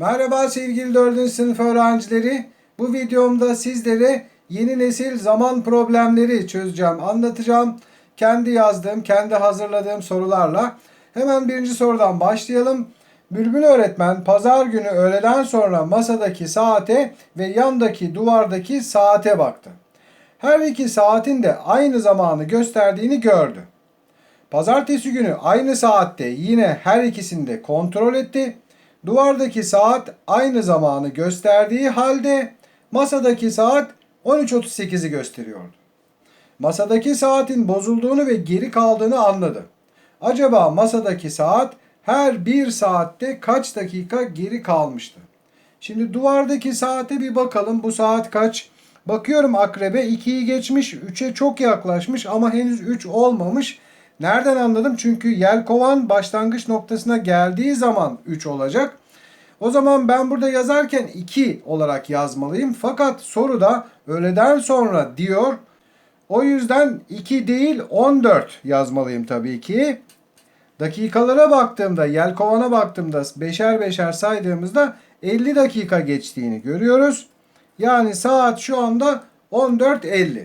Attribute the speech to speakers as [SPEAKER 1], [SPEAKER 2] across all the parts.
[SPEAKER 1] Merhaba sevgili 4. sınıf öğrencileri. Bu videomda sizlere yeni nesil zaman problemleri çözeceğim, anlatacağım. Kendi yazdığım, kendi hazırladığım sorularla. Hemen birinci sorudan başlayalım. Bülbül öğretmen pazar günü öğleden sonra masadaki saate ve yandaki duvardaki saate baktı. Her iki saatin de aynı zamanı gösterdiğini gördü. Pazartesi günü aynı saatte yine her ikisini de kontrol etti. Duvardaki saat aynı zamanı gösterdiği halde masadaki saat 13.38'i gösteriyordu. Masadaki saatin bozulduğunu ve geri kaldığını anladı. Acaba masadaki saat her bir saatte kaç dakika geri kalmıştı? Şimdi duvardaki saate bir bakalım. Bu saat kaç? Bakıyorum akrebe 2'yi geçmiş, 3'e çok yaklaşmış ama henüz 3 olmamış. Nereden anladım? Çünkü yelkovan başlangıç noktasına geldiği zaman 3 olacak. O zaman ben burada yazarken 2 olarak yazmalıyım. Fakat soruda öğleden sonra diyor. O yüzden 2 değil 14 yazmalıyım tabii ki. Dakikalara baktığımda, yelkovana baktığımda beşer beşer saydığımızda 50 dakika geçtiğini görüyoruz. Yani saat şu anda 14.50.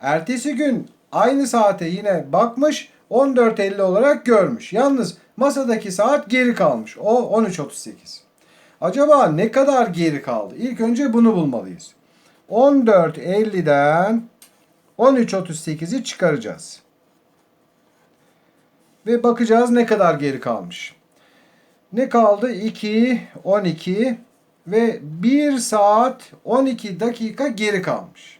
[SPEAKER 1] Ertesi gün aynı saate yine bakmış 14.50 olarak görmüş. Yalnız masadaki saat geri kalmış. O 13.38. Acaba ne kadar geri kaldı? İlk önce bunu bulmalıyız. 14.50'den 13.38'i çıkaracağız. Ve bakacağız ne kadar geri kalmış. Ne kaldı? 2, 12 ve 1 saat 12 dakika geri kalmış.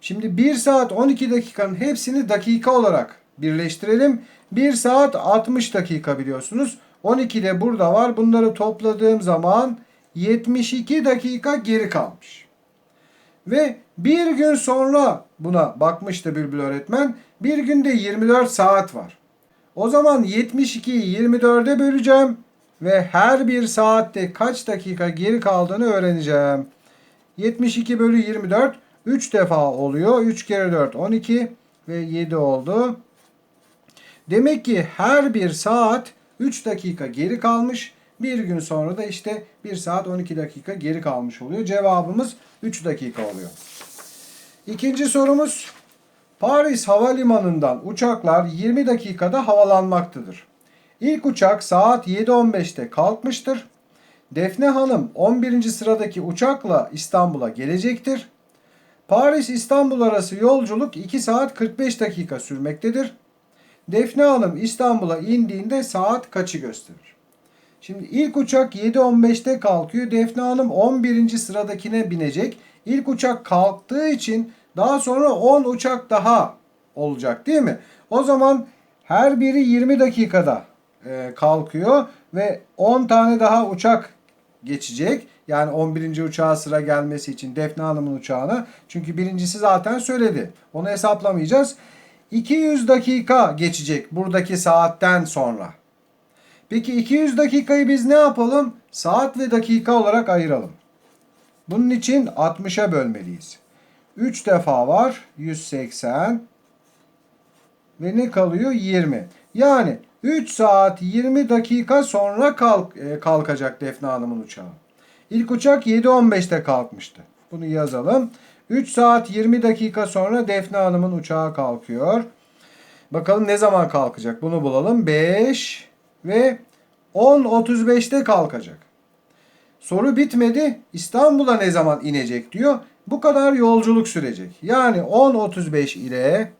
[SPEAKER 1] Şimdi 1 saat 12 dakikanın hepsini dakika olarak birleştirelim. 1 saat 60 dakika biliyorsunuz. 12 de burada var. Bunları topladığım zaman 72 dakika geri kalmış. Ve bir gün sonra buna bakmıştı Bülbül öğretmen. Bir günde 24 saat var. O zaman 72'yi 24'e böleceğim ve her bir saatte kaç dakika geri kaldığını öğreneceğim. 72 bölü 24 3 defa oluyor. 3 kere 4 12 ve 7 oldu. Demek ki her bir saat 3 dakika geri kalmış. Bir gün sonra da işte 1 saat 12 dakika geri kalmış oluyor. Cevabımız 3 dakika oluyor. İkinci sorumuz. Paris Havalimanı'ndan uçaklar 20 dakikada havalanmaktadır. İlk uçak saat 7.15'te kalkmıştır. Defne Hanım 11. sıradaki uçakla İstanbul'a gelecektir. Paris İstanbul arası yolculuk 2 saat 45 dakika sürmektedir. Defne Hanım İstanbul'a indiğinde saat kaçı gösterir? Şimdi ilk uçak 7.15'te kalkıyor. Defne Hanım 11. sıradakine binecek. İlk uçak kalktığı için daha sonra 10 uçak daha olacak değil mi? O zaman her biri 20 dakikada e, kalkıyor ve 10 tane daha uçak geçecek. Yani 11. uçağa sıra gelmesi için Defne Hanım'ın uçağına. Çünkü birincisi zaten söyledi. Onu hesaplamayacağız. 200 dakika geçecek buradaki saatten sonra. Peki 200 dakikayı biz ne yapalım? Saat ve dakika olarak ayıralım. Bunun için 60'a bölmeliyiz. 3 defa var 180 ve ne kalıyor 20. Yani 3 saat 20 dakika sonra kalk, e, kalkacak Defne Hanım'ın uçağı. İlk uçak 7.15'te kalkmıştı. Bunu yazalım. 3 saat 20 dakika sonra Defne Hanım'ın uçağı kalkıyor. Bakalım ne zaman kalkacak? Bunu bulalım. 5 ve 10.35'te kalkacak. Soru bitmedi. İstanbul'a ne zaman inecek diyor. Bu kadar yolculuk sürecek. Yani 10.35 ile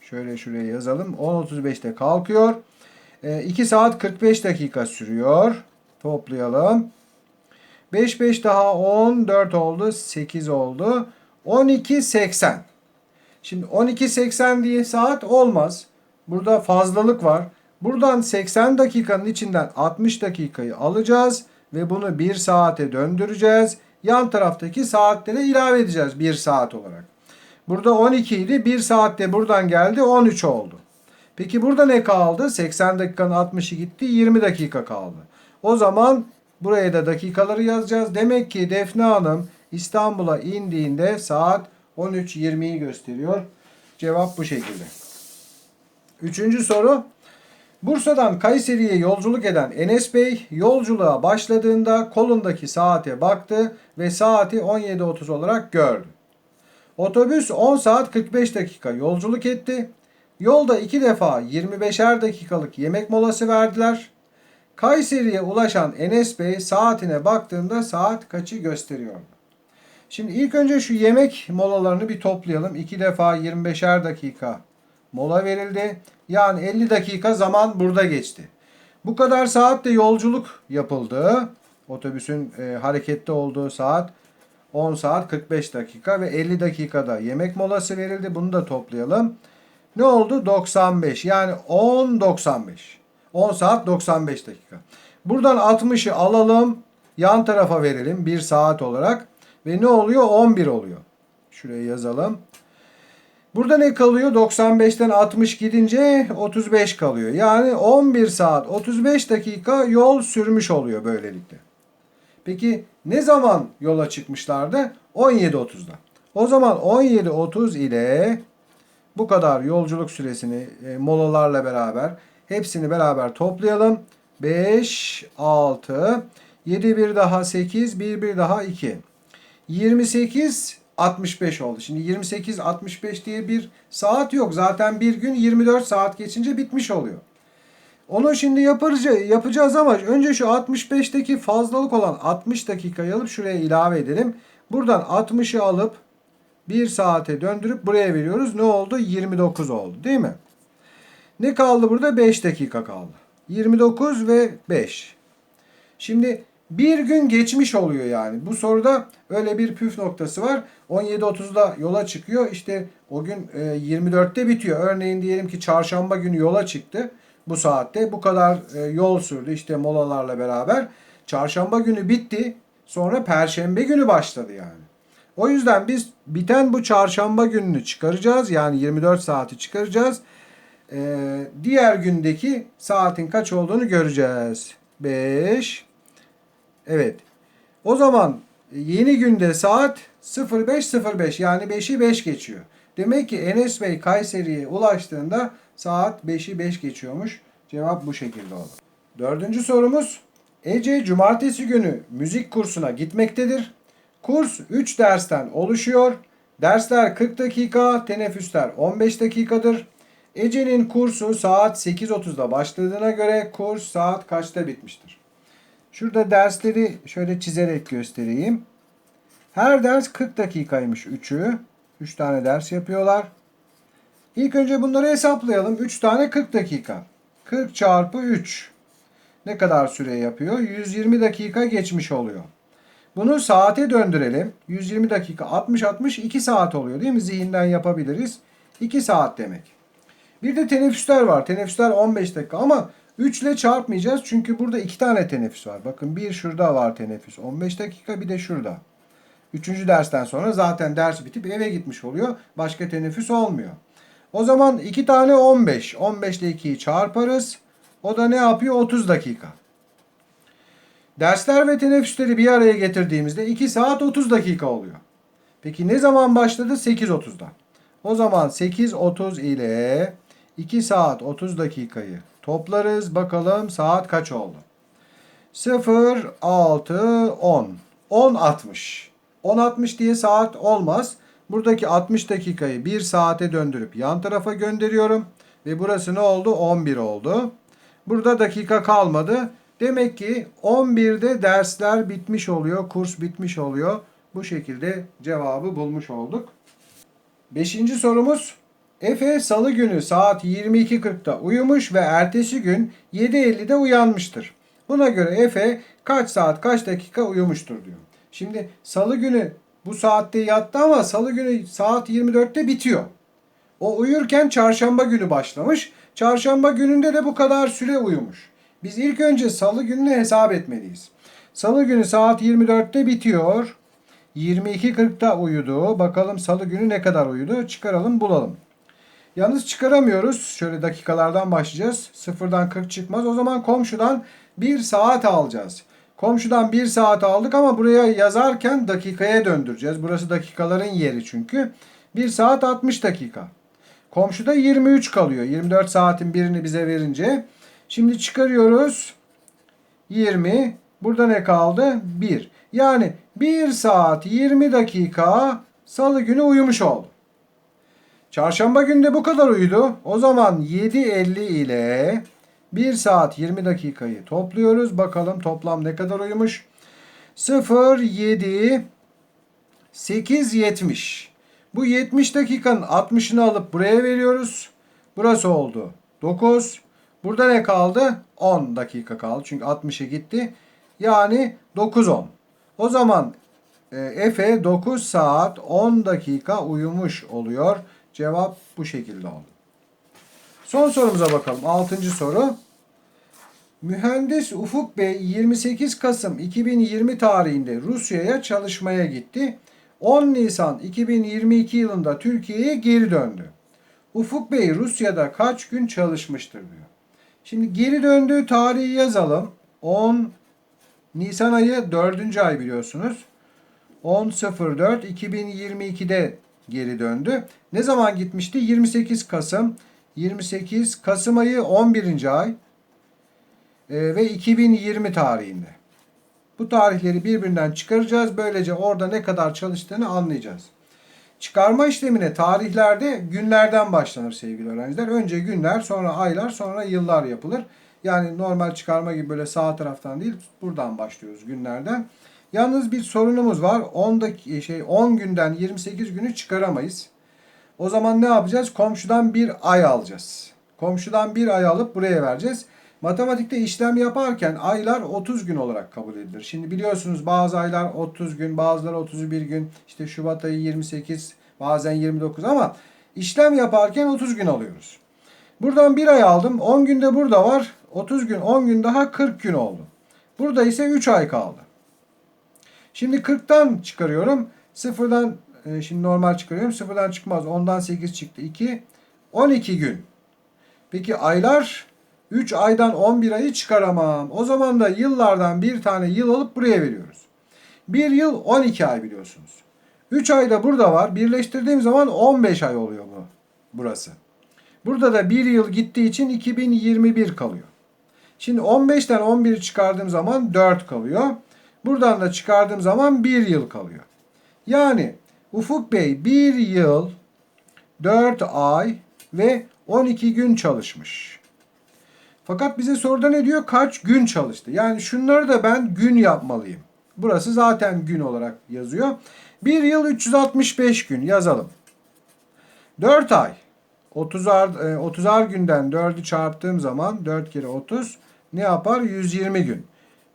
[SPEAKER 1] şöyle şuraya yazalım. 10.35'te kalkıyor. 2 saat 45 dakika sürüyor. Toplayalım. 5 5 daha 10 4 oldu. 8 oldu. 12.80. Şimdi 12.80 diye saat olmaz. Burada fazlalık var. Buradan 80 dakikanın içinden 60 dakikayı alacağız ve bunu 1 saate döndüreceğiz. Yan taraftaki saatlere ilave edeceğiz 1 saat olarak. Burada 12 idi. 1 saatte buradan geldi 13 oldu. Peki burada ne kaldı? 80 dakikanın 60'ı gitti. 20 dakika kaldı. O zaman buraya da dakikaları yazacağız. Demek ki Defne Hanım İstanbul'a indiğinde saat 13.20'yi gösteriyor. Cevap bu şekilde. Üçüncü soru. Bursa'dan Kayseri'ye yolculuk eden Enes Bey yolculuğa başladığında kolundaki saate baktı ve saati 17.30 olarak gördü. Otobüs 10 saat 45 dakika yolculuk etti. Yolda iki defa 25'er dakikalık yemek molası verdiler. Kayseri'ye ulaşan Enes Bey saatine baktığında saat kaçı gösteriyordu? Şimdi ilk önce şu yemek molalarını bir toplayalım. İki defa 25'er dakika mola verildi. Yani 50 dakika zaman burada geçti. Bu kadar saatte yolculuk yapıldı. Otobüsün e, harekette olduğu saat 10 saat 45 dakika ve 50 dakikada yemek molası verildi. Bunu da toplayalım. Ne oldu? 95. Yani 10.95. 10 saat 95 dakika. Buradan 60'ı alalım. Yan tarafa verelim 1 saat olarak. Ve ne oluyor? 11 oluyor. Şuraya yazalım. Burada ne kalıyor? 95'ten 60 gidince 35 kalıyor. Yani 11 saat 35 dakika yol sürmüş oluyor böylelikle. Peki ne zaman yola çıkmışlardı? 17.30'da. O zaman 17.30 ile bu kadar yolculuk süresini e, molalarla beraber hepsini beraber toplayalım. 5, 6, 7 bir daha 8, 1 bir daha 2. 28 65 oldu. Şimdi 28 65 diye bir saat yok. Zaten bir gün 24 saat geçince bitmiş oluyor. Onu şimdi yapacağız, yapacağız ama önce şu 65'teki fazlalık olan 60 dakikayı alıp şuraya ilave edelim. Buradan 60'ı alıp 1 saate döndürüp buraya veriyoruz. Ne oldu? 29 oldu değil mi? Ne kaldı burada? 5 dakika kaldı. 29 ve 5. Şimdi bir gün geçmiş oluyor yani. Bu soruda öyle bir püf noktası var. 17.30'da yola çıkıyor. İşte o gün e, 24'te bitiyor. Örneğin diyelim ki çarşamba günü yola çıktı. Bu saatte bu kadar e, yol sürdü işte molalarla beraber. Çarşamba günü bitti. Sonra perşembe günü başladı yani. O yüzden biz biten bu çarşamba gününü çıkaracağız. Yani 24 saati çıkaracağız. Ee, diğer gündeki saatin kaç olduğunu göreceğiz. 5 Evet. O zaman yeni günde saat 05.05 yani 5'i 5 geçiyor. Demek ki Enes Bey Kayseri'ye ulaştığında saat 5'i 5 geçiyormuş. Cevap bu şekilde oldu. Dördüncü sorumuz. Ece cumartesi günü müzik kursuna gitmektedir. Kurs 3 dersten oluşuyor. Dersler 40 dakika, teneffüsler 15 dakikadır. Ece'nin kursu saat 8.30'da başladığına göre kurs saat kaçta bitmiştir? Şurada dersleri şöyle çizerek göstereyim. Her ders 40 dakikaymış 3'ü. 3 tane ders yapıyorlar. İlk önce bunları hesaplayalım. 3 tane 40 dakika. 40 çarpı 3. Ne kadar süre yapıyor? 120 dakika geçmiş oluyor. Bunu saate döndürelim. 120 dakika 60 60 2 saat oluyor değil mi? Zihinden yapabiliriz. 2 saat demek. Bir de teneffüsler var. Teneffüsler 15 dakika ama 3 ile çarpmayacağız çünkü burada 2 tane teneffüs var. Bakın bir şurada var teneffüs 15 dakika bir de şurada. Üçüncü dersten sonra zaten ders bitip eve gitmiş oluyor. Başka teneffüs olmuyor. O zaman 2 tane 15. 15 ile 2'yi çarparız. O da ne yapıyor? 30 dakika. Dersler ve teneffüsleri bir araya getirdiğimizde 2 saat 30 dakika oluyor. Peki ne zaman başladı? 8.30'da. O zaman 8.30 ile 2 saat 30 dakikayı toplarız. Bakalım saat kaç oldu? 0, 6, 10. 10, 60. 10, 60 diye saat olmaz. Buradaki 60 dakikayı 1 saate döndürüp yan tarafa gönderiyorum. Ve burası ne oldu? 11 oldu. Burada dakika kalmadı. Demek ki 11'de dersler bitmiş oluyor, kurs bitmiş oluyor. Bu şekilde cevabı bulmuş olduk. Beşinci sorumuz. Efe salı günü saat 22.40'da uyumuş ve ertesi gün 7.50'de uyanmıştır. Buna göre Efe kaç saat kaç dakika uyumuştur diyor. Şimdi salı günü bu saatte yattı ama salı günü saat 24'te bitiyor. O uyurken çarşamba günü başlamış. Çarşamba gününde de bu kadar süre uyumuş. Biz ilk önce salı gününü hesap etmeliyiz. Salı günü saat 24'te bitiyor. 22.40'da uyudu. Bakalım salı günü ne kadar uyudu? Çıkaralım bulalım. Yalnız çıkaramıyoruz. Şöyle dakikalardan başlayacağız. Sıfırdan 40 çıkmaz. O zaman komşudan 1 saat alacağız. Komşudan 1 saat aldık ama buraya yazarken dakikaya döndüreceğiz. Burası dakikaların yeri çünkü. 1 saat 60 dakika. Komşuda 23 kalıyor. 24 saatin birini bize verince. Şimdi çıkarıyoruz. 20. Burada ne kaldı? 1. Yani 1 saat 20 dakika salı günü uyumuş oldu. Çarşamba günde bu kadar uyudu. O zaman 7.50 ile 1 saat 20 dakikayı topluyoruz. Bakalım toplam ne kadar uyumuş? 0, 7, 8, 70. Bu 70 dakikanın 60'ını alıp buraya veriyoruz. Burası oldu 9. Burada ne kaldı? 10 dakika kaldı. Çünkü 60'a gitti. Yani 9, 10. O zaman e, Efe 9 saat 10 dakika uyumuş oluyor. Cevap bu şekilde oldu. Son sorumuza bakalım. 6. soru. Mühendis Ufuk Bey 28 Kasım 2020 tarihinde Rusya'ya çalışmaya gitti. 10 Nisan 2022 yılında Türkiye'ye geri döndü. Ufuk Bey Rusya'da kaç gün çalışmıştır diyor. Şimdi geri döndüğü tarihi yazalım. 10 Nisan ayı 4. ay biliyorsunuz. 10.04 2022'de geri döndü. Ne zaman gitmişti? 28 Kasım. 28 Kasım ayı 11. ay e, ve 2020 tarihinde. Bu tarihleri birbirinden çıkaracağız. Böylece orada ne kadar çalıştığını anlayacağız. Çıkarma işlemine tarihlerde günlerden başlanır sevgili öğrenciler. Önce günler, sonra aylar, sonra yıllar yapılır. Yani normal çıkarma gibi böyle sağ taraftan değil, buradan başlıyoruz günlerden. Yalnız bir sorunumuz var. 10 dak- şey 10 günden 28 günü çıkaramayız. O zaman ne yapacağız? Komşudan bir ay alacağız. Komşudan bir ay alıp buraya vereceğiz. Matematikte işlem yaparken aylar 30 gün olarak kabul edilir. Şimdi biliyorsunuz bazı aylar 30 gün, bazıları 31 gün. İşte Şubat ayı 28, bazen 29 ama işlem yaparken 30 gün alıyoruz. Buradan bir ay aldım. 10 günde burada var. 30 gün, 10 gün daha 40 gün oldu. Burada ise 3 ay kaldı. Şimdi 40'tan çıkarıyorum. Sıfırdan e, şimdi normal çıkarıyorum. Sıfırdan çıkmaz. 10'dan 8 çıktı. 2. 12 gün. Peki aylar 3 aydan 11 ayı çıkaramam. O zaman da yıllardan bir tane yıl alıp buraya veriyoruz. Bir yıl 12 ay biliyorsunuz. 3 ay da burada var. Birleştirdiğim zaman 15 ay oluyor bu burası. Burada da bir yıl gittiği için 2021 kalıyor. Şimdi 15'ten 11'i çıkardığım zaman 4 kalıyor. Buradan da çıkardığım zaman 1 yıl kalıyor. Yani Ufuk Bey 1 yıl 4 ay ve 12 gün çalışmış. Fakat bize soruda ne diyor? Kaç gün çalıştı? Yani şunları da ben gün yapmalıyım. Burası zaten gün olarak yazıyor. 1 yıl 365 gün yazalım. 4 ay. 30'ar 30'ar günden 4'ü çarptığım zaman 4 kere 30 ne yapar? 120 gün.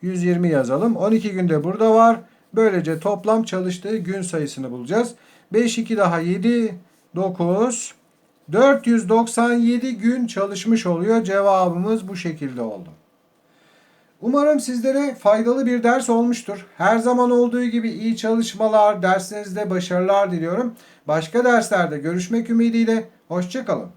[SPEAKER 1] 120 yazalım. 12 günde burada var. Böylece toplam çalıştığı gün sayısını bulacağız. 5 2 daha 7 9 497 gün çalışmış oluyor. Cevabımız bu şekilde oldu. Umarım sizlere faydalı bir ders olmuştur. Her zaman olduğu gibi iyi çalışmalar, derslerinizde başarılar diliyorum. Başka derslerde görüşmek ümidiyle. Hoşçakalın.